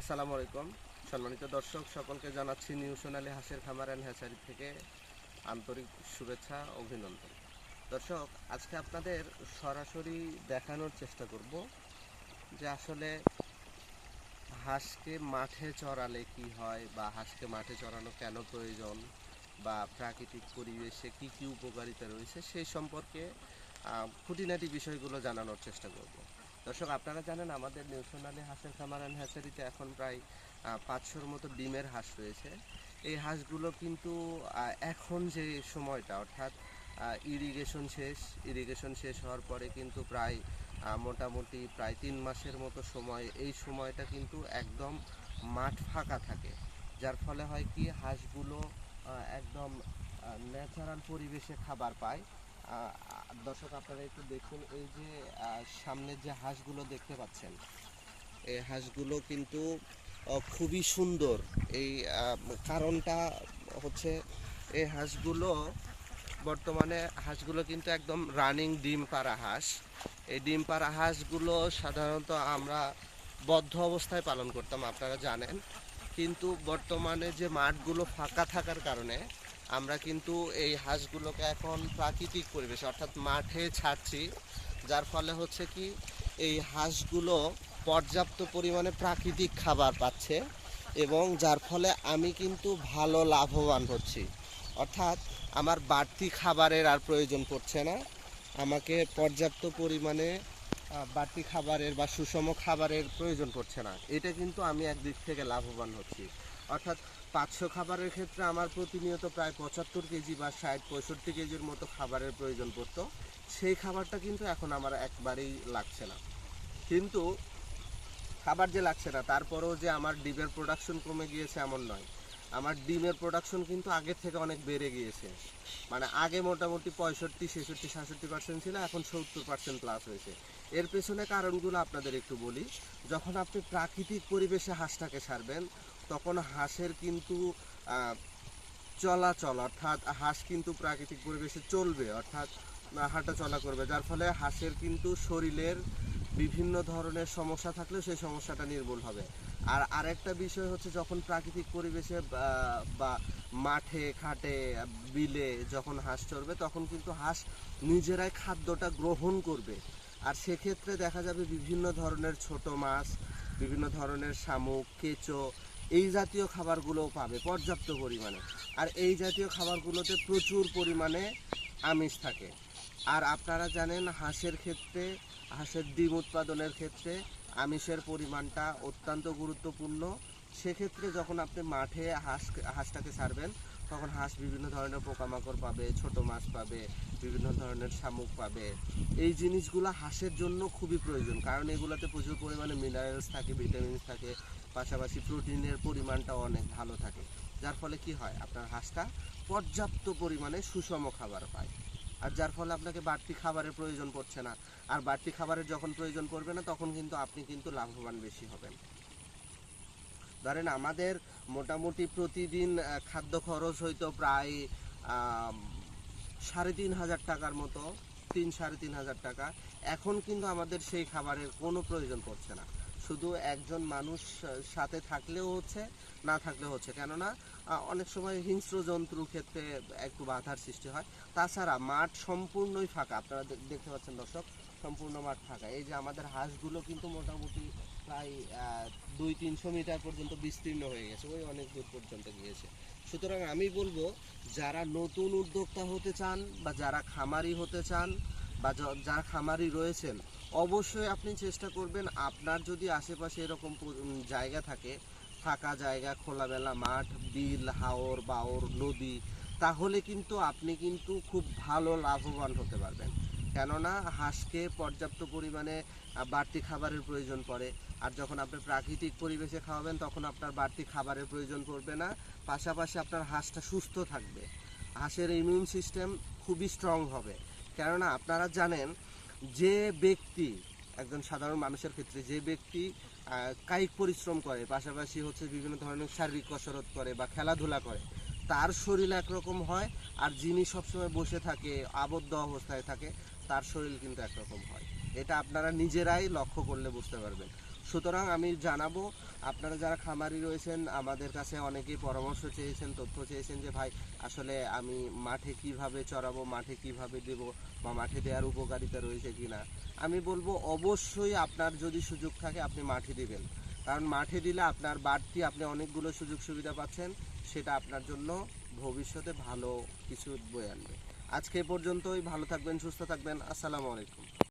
আসসালামু আলাইকুম। সম্মানিত দর্শক, সকলকে জানাচ্ছি নিউ সোনালী হাঁসের খামার অ্যান্ড হ্যাচারি থেকে আন্তরিক শুভেচ্ছা, অভিনন্দন। দর্শক, আজকে আপনাদের সরাসরি দেখানোর চেষ্টা করব যে আসলে হাঁসকে মাঠে চড়ালে কি হয় বা হাঁসকে মাঠে চড়ানো কেন প্রয়োজন বা প্রাকৃতিক পরিবেশে কি কি উপকারিতা রয়েছে সেই সম্পর্কে খুঁটিনাটি বিষয়গুলো জানানোর চেষ্টা করব। দর্শক, আপনারা জানেন আমাদের নিউশনালি হাঁসের খামার অ্যান্ড হ্যাচারিতে এখন প্রায় পাঁচশোর মতো ডিমের হাঁস রয়েছে। এই হাঁসগুলো কিন্তু এখন যে সময়টা, অর্থাৎ ইরিগেশন শেষ ইরিগেশন শেষ হওয়ার পরে কিন্তু প্রায় মোটামুটি প্রায় তিন মাসের মতো সময়, এই সময়টা কিন্তু একদম মাঠ ফাঁকা থাকে। যার ফলে হয় কি, হাঁসগুলো একদম ন্যাচারাল পরিবেশে খাবার পায়। দর্শক আপনারা একটু দেখুন এই যে আহ, সামনের যে হাঁসগুলো দেখতে পাচ্ছেন এই হাঁসগুলো কিন্তু খুবই সুন্দর। এই কারণটা হচ্ছে এই হাঁসগুলো বর্তমানে হাঁসগুলো কিন্তু একদম রানিং ডিম পাড়া হাঁস। এই ডিম পাড়া হাঁসগুলো সাধারণত আমরা বদ্ধ অবস্থায় পালন করতাম আপনারা জানেন। কিন্তু বর্তমানে যে মাঠগুলো ফাঁকা থাকার কারণে আমরা কিন্তু এই হাঁসগুলোকে এখন প্রাকৃতিক পরিবেশে অর্থাৎ মাঠে ছাড়ছি, যার ফলে হচ্ছে কি এই হাঁসগুলো পর্যাপ্ত পরিমাণে প্রাকৃতিক খাবার পাচ্ছে এবং যার ফলে আমি কিন্তু ভালো লাভবান হচ্ছি। অর্থাৎ আমার বাড়তি খাবারের আর প্রয়োজন পড়ছে না। আমাকে পর্যাপ্ত পরিমাণে বাড়তি খাবারের বা সুষম খাবারের প্রয়োজন পড়ছে না। এটা কিন্তু আমি একদিক থেকে লাভবান হচ্ছি। অর্থাৎ পাঁচশো খাবারের ক্ষেত্রে আমার প্রতিনিয়ত প্রায় পঁচাত্তর কেজি বা ষাট, পঁয়ষট্টি কেজির মতো খাবারের প্রয়োজন পড়তো। সেই খাবারটা কিন্তু এখন আমার একবারেই লাগছে না। কিন্তু খাবার যে লাগছে না, তারপরেও যে আমার ডিমের প্রোডাকশন কমে গিয়েছে এমন নয়। আমার ডিমের প্রোডাকশন কিন্তু আগের থেকে অনেক বেড়ে গিয়েছে। মানে আগে মোটামুটি পঁয়ষট্টি, ছেষট্টি, সাতষট্টি পার্সেন্ট ছিল, এখন সত্তর পার্সেন্ট প্লাস হয়েছে। এর পেছনে কারণগুলো আপনাদের একটু বলি। যখন আপনি প্রাকৃতিক পরিবেশে হাঁসটাকে ছাড়বেন তখন হাঁসের কিন্তু চলাচল, অর্থাৎ হাঁস কিন্তু প্রাকৃতিক পরিবেশে চলবে, অর্থাৎ হাঁটা চলা করবে। যার ফলে হাঁসের কিন্তু শরীরের বিভিন্ন ধরনের সমস্যা থাকলেও সেই সমস্যাটা নির্মূল হবে। আর আরেকটা বিষয় হচ্ছে যখন প্রাকৃতিক পরিবেশে বা- মাঠে ঘাটে বিলে যখন হাঁস চড়বে, তখন কিন্তু হাঁস নিজেরাই খাদ্যটা গ্রহণ করবে। আর সেক্ষেত্রে দেখা যাবে বিভিন্ন ধরনের ছোট মাছ, বিভিন্ন ধরনের শামুক, কেঁচো এই জাতীয় খাবারগুলো পাবে পর্যাপ্ত পরিমাণে। আর এই জাতীয় খাবারগুলোতে প্রচুর পরিমাণে আমিষ থাকে। আর আপনারা জানেন, হাঁসের ক্ষেত্রে, হাঁসের ডিম উৎপাদনের ক্ষেত্রে আমিষের পরিমাণটা অত্যন্ত গুরুত্বপূর্ণ। সেক্ষেত্রে যখন আপনি মাঠে হাঁস, হাঁসটাকে ছাড়বেন তখন হাঁস বিভিন্ন ধরনের পোকামাকড় পাবে, ছোট মাছ পাবে, বিভিন্ন ধরনের শামুক পাবে। এই জিনিসগুলো হাঁসের জন্য খুবই প্রয়োজন, কারণ এগুলোতে প্রচুর পরিমাণে মিনারেলস থাকে ভিটামিনস থাকে, পাশাপাশি প্রোটিনের পরিমাণটা অনেক ভালো থাকে। যার ফলে কি হয়? আপনার হাঁসটা পর্যাপ্ত পরিমাণে সুষম খাবার পায়। আর যার ফলে আপনাকে বাড়তি খাবারের প্রয়োজন পড়ছে না। আর বাড়তি খাবারের যখন প্রয়োজন পড়বে না, তখন কিন্তু আপনি কিন্তু লাভবান বেশি হবেন। ধরেন আমাদের মোটামুটি প্রতিদিন খাদ্য খরচ হয়তো প্রায় সাড়ে তিন হাজার টাকার মতো, তিন সাড়ে তিন হাজার টাকা। এখন কিন্তু আমাদের সেই খাবারের কোনো প্রয়োজন পড়ছে না। শুধু একজন মানুষ সাথে থাকলেও হচ্ছে, না থাকলেও হচ্ছে। কেননা অনেক সময় হিংস্র জন্তুর ক্ষেত্রে একটু বাধার সৃষ্টি হয়। তাছাড়া মাঠ সম্পূর্ণই ফাঁকা। আপনারা দেখতে পাচ্ছেন দর্শক, সম্পূর্ণ মাঠ ফাঁকা। এই যে আমাদের হাঁসগুলো কিন্তু মোটামুটি প্রায় দুই তিনশো মিটার পর্যন্ত বিস্তীর্ণ হয়ে গেছে, ওই অনেক দূর পর্যন্ত গিয়েছে। সুতরাং আমি বলব, যারা নতুন উদ্যোক্তা হতে চান বা যারা খামারি হতে চান বা যারা খামারি রয়েছেন অবশ্যই আপনি চেষ্টা করবেন আপনার যদি আশেপাশে এরকম জায়গা থাকে, ফাঁকা জায়গা, খোলামেলা মাঠ, বিল, হাওর, বাওর, নদী, তাহলে কিন্তু আপনি কিন্তু খুব ভালো লাভবান হতে পারবেন। কেননা হাঁসকে পর্যাপ্ত পরিমাণে বাড়তি খাবারের প্রয়োজন পড়ে। আর যখন আপনি প্রাকৃতিক পরিবেশে খাওয়াবেন, তখন আপনার বাড়তি খাবারের প্রয়োজন পড়বে না। পাশাপাশি আপনার হাঁসটা সুস্থ থাকবে। হাঁসের ইমিউন সিস্টেম খুবই স্ট্রং হবে। কেননা আপনারা জানেন যে ব্যক্তি, একজন সাধারণ মানুষের ক্ষেত্রে যে ব্যক্তি কায়িক পরিশ্রম করে, পাশাপাশি হচ্ছে বিভিন্ন ধরনের শারীরিক কসরত করে বা খেলাধুলা করে, তার শরীর একরকম হয় আর যিনি সবসময় বসে থাকে, আবদ্ধ অবস্থায় থাকে, তার শরীর কিন্তু একরকম হয়। এটা আপনারা নিজেরাই লক্ষ্য করলে বুঝতে পারবেন। সুতরাং আমি জানাব, আপনারা যারা খামারি রয়েছেন, আমাদের কাছে অনেকেই পরামর্শ চেয়েছেন, তথ্য চেয়েছেন যে, ভাই, আসলে আমি মাঠে কীভাবে চড়াবো, মাঠে কীভাবে দেব বা মাঠে দেওয়ার উপকারিতা রয়েছে কিনা? আমি বলব, অবশ্যই আপনার যদি সুযোগ থাকে, আপনি মাঠে দিবেন। কারণ মাঠে দিলে আপনার বাড়তি আপনি অনেকগুলো সুযোগ সুবিধা পাচ্ছেন, সেটা আপনার জন্য ভবিষ্যতে ভালো কিছু বয়ে আনবে। আজকে পর্যন্তই, ভালো থাকবেন, সুস্থ থাকবেন, আসসালামু আলাইকুম।